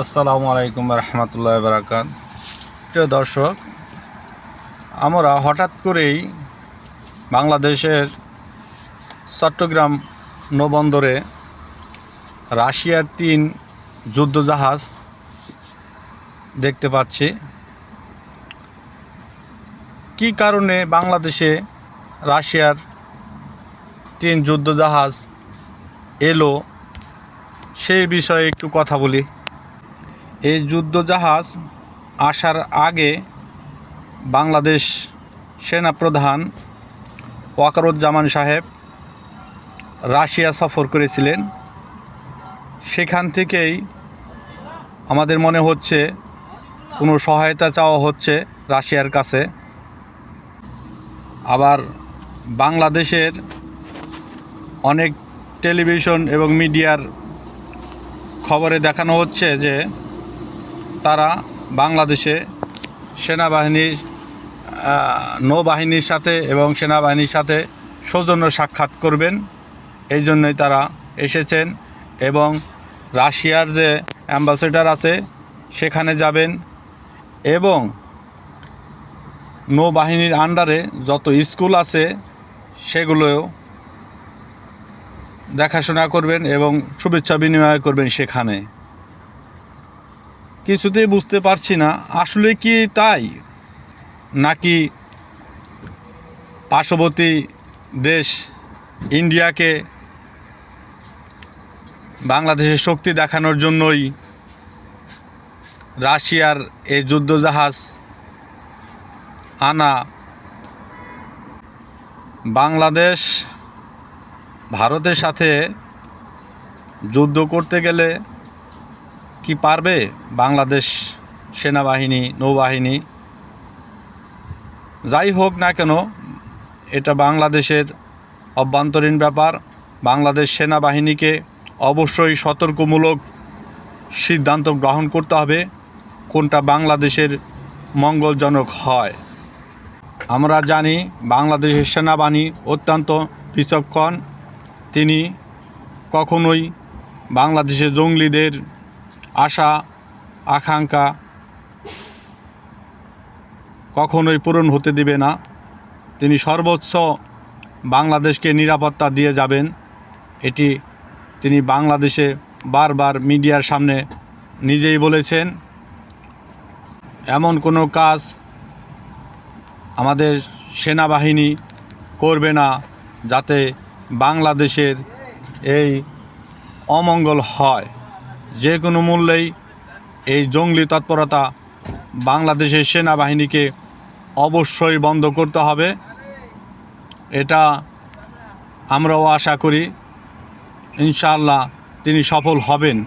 আসসালামু আলাইকুম রহমতুল্লাহ বারাকাত। প্রিয় দর্শক, আমরা হঠাৎ করেই বাংলাদেশের চট্টগ্রাম নৌবন্দরে রাশিয়ার তিন যুদ্ধজাহাজ দেখতে পাচ্ছি। কি কারণে বাংলাদেশে রাশিয়ার তিন যুদ্ধজাহাজ এলো, সেই বিষয়ে একটু কথা বলি। এই যুদ্ধজাহাজ আসার আগে বাংলাদেশ সেনাপ্রধান ওয়াকারুজ্জামান সাহেব রাশিয়া সফর করেছিলেন। সেখান থেকেই আমাদের মনে হচ্ছে কোনো সহায়তা চাওয়া হচ্ছে রাশিয়ার কাছে। আবার বাংলাদেশের অনেক টেলিভিশন এবং মিডিয়ার খবরে দেখানো হচ্ছে যে তারা বাংলাদেশে সেনাবাহিনীর নৌবাহিনীর সাথে এবং সেনাবাহিনীর সাথে সৌজন্য সাক্ষাৎ করবেন। এই জন্যই তারা এসেছেন এবং রাশিয়ার যে অ্যাম্বাসেডার আছে সেখানে যাবেন এবং নৌবাহিনীর আন্ডারে যত স্কুল আছে সেগুলোও দেখাশোনা করবেন এবং শুভেচ্ছা বিনিময় করবেন সেখানে। কিছুতেই বুঝতে পারছি না, আসলে কি তাই? নাকি পার্শ্ববর্তী দেশ ইন্ডিয়াকে বাংলাদেশের শক্তি দেখানোর জন্যই রাশিয়ার এই যুদ্ধজাহাজ আনা বাংলাদেশ ভারতের সাথে যুদ্ধ করতে গেলে কি পারবে বাংলাদেশ সেনাবাহিনী, নৌবাহিনী? যাই হোক না কেন, এটা বাংলাদেশের অভ্যন্তরীণ ব্যাপার। বাংলাদেশ সেনাবাহিনীকে অবশ্যই সতর্কমূলক সিদ্ধান্ত গ্রহণ করতে হবে, কোনটা বাংলাদেশের মঙ্গলজনক হয়। আমরা জানি বাংলাদেশের সেনাবাহিনী অত্যন্ত বিচক্ষণ। তিনি কখনোই বাংলাদেশের জঙ্গলিদের আশা, আকাঙ্ক্ষা কখনোই পূরণ হতে দিবে না। তিনি সর্বোচ্চ বাংলাদেশকে নিরাপত্তা দিয়ে যাবেন। এটি তিনি বাংলাদেশে বারবার মিডিয়ার সামনে নিজেই বলেছেন। এমন কোনো কাজ আমাদের সেনাবাহিনী করবে না যাতে বাংলাদেশের এই অমঙ্গল হয়। যে কোনো মূল্যেই এই জঙ্গলি তৎপরতা বাংলাদেশের সেনাবাহিনীকে অবশ্যই বন্ধ করতে হবে। এটা আমরাও আশা করি। ইনশাআল্লাহ তিনি সফল হবেন।